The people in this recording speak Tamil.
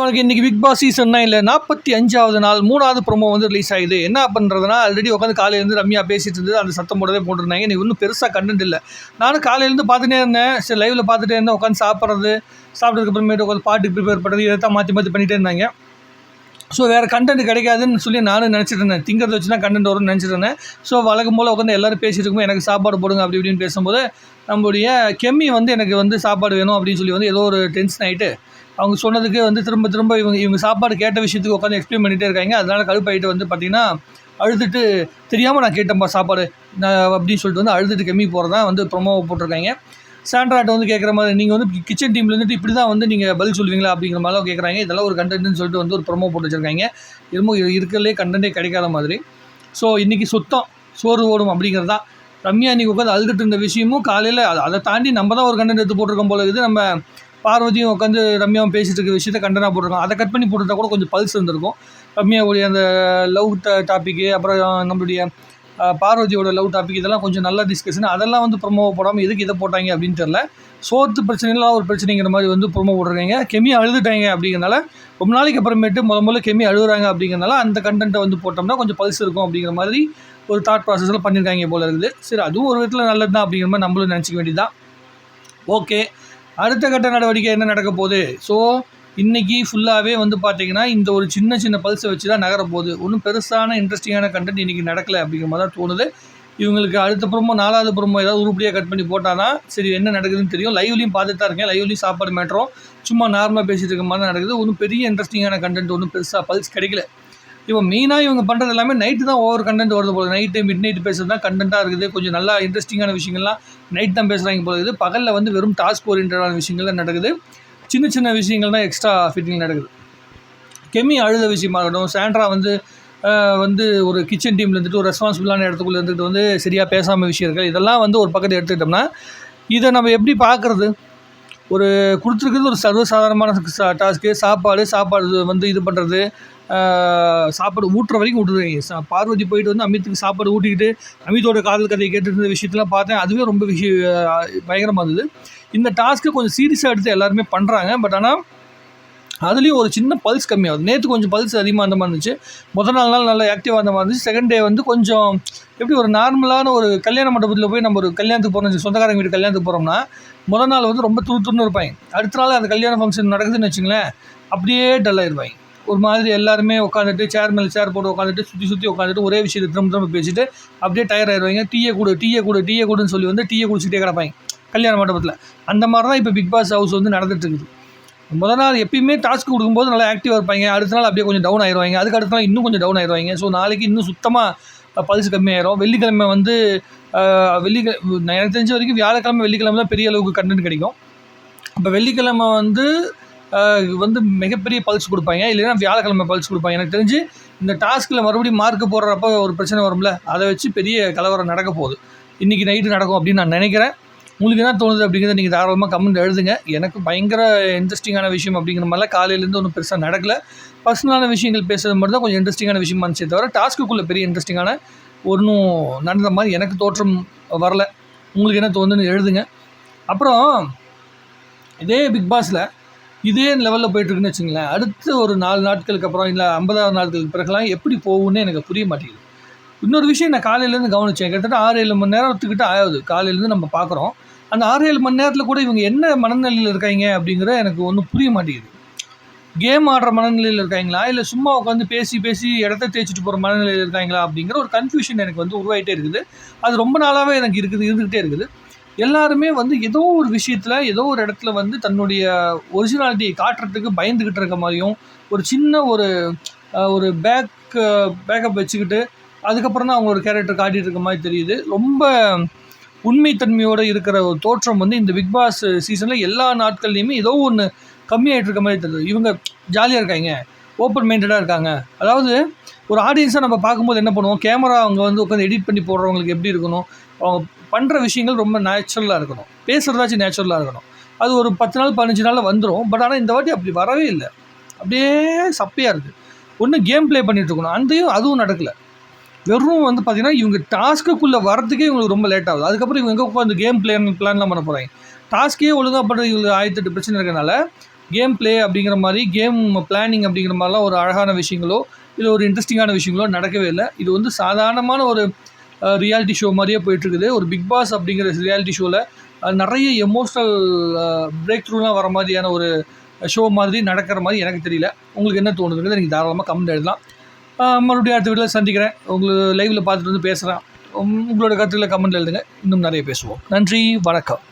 அவனுக்கு இன்றைக்கி பிக் பாஸ் சீசன் நைனில் நாற்பத்தி அஞ்சாவது நாள் மூணாவது ப்ரோமோ வந்து ரிலீஸ் ஆகுது. என்ன பண்ணுறதுனா ஆல்ரெடி உட்காந்து காலையிலேருந்து ரம்யா பேசிட்டு இருந்தது. அந்த சத்தம் போடவே போட்டிருந்தாங்க. எனக்கு ஒன்றும் பெருசாக கண்டென்ட் இல்லை. நானும் காலையிலேருந்து பார்த்துட்டே இருந்தேன். சரி லைவில் பார்த்துட்டே இருந்தேன். உட்காந்து சாப்பிட்றது சாப்பிட்டதுக்கு அப்புறமேட்டு உட்காந்து பாட்டுக்கு ப்ரிப்பேர் பண்ணுறது இதை தான் மாற்றி மாற்றி பண்ணிகிட்டே இருந்தாங்க. ஸோ வேறு கண்டென்ட் கிடைக்காதுன்னு சொல்லி நானும் நினச்சிட்டு இருந்தேன். திங்கிறத வச்சு தான் கண்டென்ட் வரும்னு நினச்சிட்டு இருந்தேன். ஸோ வழக்கம் போல் உட்காந்து எல்லோரும் பேசிட்டு இருக்கும்போது எனக்கு சாப்பாடு போடுங்க அப்படி இப்படின்னு பேசும்போது நம்மளுடைய கெம்மி வந்து எனக்கு வந்து சாப்பாடு வேணும் அப்படின்னு சொல்லி வந்து ஏதோ ஒரு டென்ஷன் ஆகிட்டு அவங்க சொன்னதுக்கு வந்து திரும்ப திரும்ப இவங்க இவங்க சாப்பாடு கேட்ட விஷயத்துக்கு உட்காந்து எக்ஸ்பிளைன் பண்ணிகிட்டே இருக்காங்க. அதனால் கடுப்பாயிட்டு வந்து பார்த்தீங்கன்னா அழுதுட்டு தெரியாமல் நான் கேட்டேன்ப்பா சாப்பாடு நான் அப்படின்னு சொல்லிட்டு வந்து அழுதுட்டு கம்மி போகிறதா வந்து ப்ரொமோவை போட்டிருக்காங்க. சாண்ட்ராட்டை வந்து கேட்குற மாதிரி நீங்கள் வந்து கிச்சன் டீமில் இப்படி தான் வந்து நீங்கள் பதில் சொல்லுவீங்களா? அப்படிங்கிற மாதிரிலாம் கேட்குறாங்க இதெல்லாம் ஒரு கண்டென்ட்னு சொல்லிட்டு வந்து ஒரு ப்ரொமோ போட்டு வச்சுருக்காங்க. இருமோ இருக்கிறதுலே கண்டென்ட்டே கிடைக்காத மாதிரி. ஸோ இன்றைக்கி சுத்தம் சோறு ஓடும் அப்படிங்கிறதா ரம்யா இன்றைக்கி உட்காந்து அழுதுட்டு இருந்த விஷயமும் காலையில் அதை தாண்டி நம்ம தான் ஒரு கண்டென்ட் எடுத்து போட்டிருக்கோம் போல இது நம்ம பார்வதியும் உட்காந்து ரம்யாவும் பேசிட்டு இருக்க விஷயத்த கண்டனாக போட்டிருக்கோம் அதை கட் பண்ணி போட்டுட்டா கூட கொஞ்சம் பல்ஸ் இருந்திருக்கும். ரம்யாவுடைய அந்த லவ் டாப்பிக்கு அப்புறம் நம்மளுடைய பார்வதியோட லவ் டாபிக் இதெல்லாம் கொஞ்சம் நல்ல டிஸ்கஷன் அதெல்லாம் வந்து ப்ரொமோ போடாமல் எதுக்கு இதை போட்டாங்க அப்படின்னு தெரில சோத்து பிரச்சனைலாம் ஒரு பிரச்சனைங்கிற மாதிரி வந்து ப்ரொமோ போடுறாங்க கெமி அழுதுட்டாங்க அப்படிங்கிறனால ரொம்ப நாளைக்கு அப்புறமேட்டு முத முதல்ல கெமி அழுகுறாங்க அப்படிங்கிறனால அந்த கண்டென்ட்டை வந்து போட்டோம்னா கொஞ்சம் பல்ஸ் இருக்கும் அப்படிங்கிற மாதிரி ஒரு தாட் ப்ராசஸில் பண்ணியிருக்காங்க போல இருக்குது. சரி அதுவும் ஒரு விதத்தில் நல்லது தான் அப்படிங்கிற மாதிரி நம்மளும் நினச்சிக்க வேண்டியதுதான். ஓகே. அடுத்த கட்ட நடவடிக்கை என்ன நடக்க போகுது? ஸோ இன்றைக்கி ஃபுல்லாகவே வந்து பார்த்தீங்கன்னா இந்த ஒரு சின்ன சின்ன பல்ஸை வச்சு தான் நகர போகுது. ஒன்றும் பெருசான இன்ட்ரெஸ்டிங்கான கண்டென்ட் இன்றைக்கி நடக்கலை அப்படிங்கிற மாதிரி தான் தோணுது. இவங்களுக்கு அடுத்த புறமோ நாலாவது புறமோ ஏதாவது உருப்படியாக கட் பண்ணி போட்டால் தான் சரி என்ன நடக்குதுன்னு தெரியும். லைவ்லையும் பார்த்துட்டு தான் இருக்கேன். லைவ்லையும் சாப்பாடு மேட்டரும் சும்மா நார்மலாக பேசிகிட்டு இருக்க மாதிரி தான் நடக்குது. ஒன்றும் பெரிய இன்ட்ரெஸ்டிங்கான கண்டென்ட் ஒன்றும் பெருசாக பல்ஸ் கிடைக்கல. இப்போ மெயினாக இவங்க பண்ணுறது எல்லாமே நைட்டு தான் ஓவர் கண்டென்ட் வருது போல. நைட்டு மிட் நைட் பேசுகிறது தான் கண்டென்ட்டாக இருக்குது. கொஞ்சம் நல்லா இன்ட்ரெஸ்டிங்கான விஷயங்கள்லாம் நைட் தான் பேசுகிறாங்க போல இருக்குது. பகலில் வந்து வெறும் டாஸ்க் ஓரியன்டான விஷயங்கள் தான் நடக்குது. சின்ன சின்ன விஷயங்கள் தான் எக்ஸ்ட்ரா ஃபிட்டிங் நடக்குது. கெமி அழுத விஷயமா இருக்கட்டும் சாண்ட்ரா வந்து வந்து ஒரு கிச்சன் டீமில் இருந்துட்டு ஒரு ரெஸ்பான்சிபிளான இடத்துக்குள்ளே இருந்துட்டு வந்து சரியாக பேசாமல் விஷயம் இருக்குது இதெல்லாம் வந்து ஒரு பக்கத்தை எடுத்துக்கிட்டோம்னா இதை நம்ம எப்படி பார்க்குறது ஒரு கொடுத்துருக்குறது ஒரு சர்வசாதாரணமான டாஸ்க்கு சாப்பாடு சாப்பாடு வந்து இது பண்ணுறது சாப்பாடு ஊட்டுற வரைக்கும் விட்டுருவாங்க பார்வதி போயிட்டு வந்து அமித்துக்கு சாப்பாடு ஊட்டிக்கிட்டு அமித்தோட காதல் கதையை கேட்டுட்டு இருந்த விஷயத்தெல்லாம் பார்த்தேன். அதுவே ரொம்ப விஷயம் பயங்கரமாக இருந்தது. இந்த டாஸ்க்கு கொஞ்சம் சீரியஸாக எடுத்து எல்லாருமே பண்ணுறாங்க பட் ஆனால் அதுலேயும் ஒரு சின்ன பல்ஸ் கம்மியாகுது. நேற்று கொஞ்சம் பல்ஸ் அதிகமாக அந்த மாதிரி இருந்துச்சு. முதல் நாள் நாள் நல்லா ஆக்டிவாக அந்த மாதிரி இருந்துச்சு. செகண்ட் டே வந்து கொஞ்சம் எப்படி ஒரு நார்மலான ஒரு கல்யாண மண்டபத்தில் போய் நம்ம ஒரு கல்யாணத்துக்கு போகிறோம் சொந்தக்காரங்க வீட்டு கல்யாணத்துக்கு போகிறோம்னா முதல் நாள் வந்து ரொம்ப துரு துருன்னு இருப்பாங்க. அடுத்த நாள் அந்த கல்யாண ஃபங்க்ஷன் நடக்குதுன்னு வச்சுங்களேன் அப்படியே டல்லாகிருப்பாங்க ஒரு மாதிரி எல்லாருமே உட்காந்துட்டு சேர் மேலே சேர் போட்டு உட்காந்துட்டு சுற்றி சுற்றி உட்காந்துட்டு ஒரே விஷயத்தை திரும்ப திரும்ப பேசிட்டு அப்படியே டயர் ஆயிடுவாங்க. டீயை கொடு டீயை கொடு டீயை கொடுன்னு சொல்லி வந்து டீயை குடிச்சிட்டே கிடப்பாங்க. கல்யாண மண்டபத்தில். அந்த மாதிரி தான் இப்போ பிக் பாஸ் ஹவுஸ் வந்து நடந்துட்டு இருக்குது. முதல் நாள் எப்பயுமே டாஸ்க் கொடுக்கும்போது நல்லா ஆக்டிவாக இருப்பாங்க. அடுத்த நாள் அப்படியே கொஞ்சம் டவுன் ஆயிடுவாங்க. அதுக்கு அடுத்த நாள் இன்னும் கொஞ்சம் டவுன் ஆயிடுவாங்க. ஸோ நாளைக்கு இன்னும் சுத்தமாக பல்ஸ் கம்மியாயிரும். வெள்ளிக்கிழமை வந்து அஹ், வெள்ளிக்கிழமை எனக்கு தெரிஞ்ச வரைக்கும் வியாழக்கிழமை வெள்ளிக்கிழமை தான் பெரிய அளவுக்கு கண்டென்ட் கிடைக்கும். இப்போ வெள்ளிக்கிழமை வந்து வந்து மிகப்பெரிய பல்ஸ் கொடுப்பாங்க. இல்லைன்னா வியாழக்கிழமை பல்ஸ் கொடுப்பாங்க. எனக்கு தெரிஞ்சு இந்த டாஸ்கில் மறுபடியும் மார்க் போடுறப்ப ஒரு பிரச்சனை வரும்ல அதை வச்சு பெரிய கலவரம் நடக்க போகுது. இன்றைக்கி நைட்டு நடக்கும் அப்படின்னு நான் நினைக்கிறேன். உங்களுக்கு என்ன தோணுது அப்படிங்கிறத நீங்கள் தாராளமாக கமெண்ட் எழுதுங்க. எனக்கு பயங்கர இன்ட்ரெஸ்டிங்கான விஷயம் அப்படிங்கிற மாதிரிலாம் காலையிலேருந்து ஒன்றும் பெருசாக நடக்கல. பர்சனலான விஷயங்கள் பேசுறது மட்டும் தான் கொஞ்சம் இன்ட்ரெஸ்டிங்கான விஷயமா இருந்துச்சே தவிர டாஸ்க்குள்ளே பெரிய இன்ட்ரெஸ்டிங்கான ஒன்றும் நடந்த மாதிரி எனக்கு தோற்றம் வரல. உங்களுக்கு என்ன தோணுதுன்னு எழுதுங்க. அப்புறம் இதே பிக் பாஸில் இதே லெவலில் போயிட்டுருக்குன்னு வச்சுங்களேன். அடுத்த ஒரு நாலு நாட்களுக்கு அப்புறம் இல்லை ஐம்பதாவது நாட்களுக்கு பிறகுலாம் எப்படி போகும்னு எனக்கு புரிய மாட்டேங்குது. இன்னொரு விஷயம் நான் காலையிலேருந்து கவனித்தேன் கிட்டத்தட்ட ஆறு ஏழு மணி நேரத்துக்கிட்ட ஆகுது. காலையிலேருந்து நம்ம பார்க்குறோம் அந்த ஆறு ஏழு மணி நேரத்தில் கூட இவங்க என்ன மனநிலையில் இருக்காங்க அப்படிங்கிற எனக்கு ஒன்றும் புரிய மாட்டேங்குது. கேம் ஆடுற மனநிலையில் இருக்காங்களா? இல்லை சும்மா உட்காந்து பேசி பேசி இடத்த தேய்ச்சிட்டு போகிற மனநிலையில் இருக்காங்களா? அப்படிங்கிற ஒரு கன்ஃபியூஷன் எனக்கு வந்து உருவாகிட்டே இருக்குது. அது ரொம்ப நாளாகவே எனக்கு இருக்குது இருந்துக்கிட்டே இருக்குது. எல்லாருமே வந்து ஏதோ ஒரு விஷயத்தில் ஏதோ ஒரு இடத்துல வந்து தன்னுடைய ஒரிஜினாலிட்டியை காட்டுறதுக்கு பயந்துக்கிட்டு இருக்க மாதிரியும் ஒரு சின்ன ஒரு ஒரு பேக் பேக்கப் வச்சுக்கிட்டு அதுக்கப்புறம் தான் அவங்க ஒரு கேரக்டர் காட்டிட்டு இருக்க மாதிரி தெரியுது. ரொம்ப உண்மைத்தன்மையோடு இருக்கிற ஒரு தோற்றம் வந்து இந்த பிக் பாஸ் சீசனில் எல்லா நாட்கள்லேயுமே ஏதோ ஒன்று கம்மியாகிட்டு இருக்க மாதிரி தெரியுது. இவங்க ஜாலியாக இருக்காங்க ஓப்பன் மைண்டடாக இருக்காங்க. அதாவது ஒரு ஆடியன்ஸாக நம்ம பார்க்கும்போது என்ன பண்ணுவோம்? கேமரா அவங்க வந்து உட்காந்து எடிட் பண்ணி போடுறவங்களுக்கு எப்படி இருக்கணும்? அவங்க பண்ணுற விஷயங்கள் ரொம்ப நேச்சுரலாக இருக்கணும். பேசுகிறதாச்சும் நேச்சுரலாக இருக்கணும். அது ஒரு பத்து நாள் பதினஞ்சு நாளில் வந்துடும் பட் ஆனால் இந்த வாட்டி அப்படி வரவே இல்லை. அப்படியே சப்பையாக இருக்குது ஒன்று கேம் ப்ளே பண்ணிகிட்ருக்கணும் இருக்கணும். அந்தையும் அதுவும் நடக்கலை. வெறும் வந்து பார்த்திங்கன்னா இவங்க டாஸ்க்குள்ளே வரதுக்கே இவங்களுக்கு ரொம்ப லேட் ஆகுது. அதுக்கப்புறம் இவங்க எங்கே உட்காந்து கேம் பிளேன் பிளான்லாம் பண்ண போகிறாங்க டாஸ்க்கே ஒழுங்காக பண்ணுறது இவங்களுக்கு ஆயிரத்தெட்டு பிரச்சனை இருக்கனால கேம் ப்ளே அப்படிங்கிற மாதிரி கேம் பிளானிங் அப்படிங்கிற மாதிரிலாம் ஒரு அழகான விஷயங்களோ இது ஒரு இன்ட்ரெஸ்டிங்கான விஷயங்களும் நடக்கவே இல்லை. இது வந்து சாதாரணமான ஒரு ரியாலிட்டி ஷோ மாதிரியே போயிட்டுருக்குது. ஒரு பிக் பாஸ் அப்படிங்கிற ரியாலிட்டி ஷோவில் நிறைய எமோஷ்னல் பிரேக் த்ரூலாம் வர மாதிரியான ஒரு ஷோ மாதிரி நடக்கிற மாதிரி எனக்கு தெரியல. உங்களுக்கு என்ன தோணுதுங்கிறது நீங்கள் தாராளமாக கமெண்ட் எழுதலாம். மறுபடியும் அடுத்த வீட்டில் சந்திக்கிறேன். உங்களுக்கு லைவில் பார்த்துட்டு வந்து பேசுகிறேன் உங்களோட கருத்துக்களை கமெண்ட் எழுதுங்க. இன்னும் நிறைய பேசுவோம். நன்றி வணக்கம்.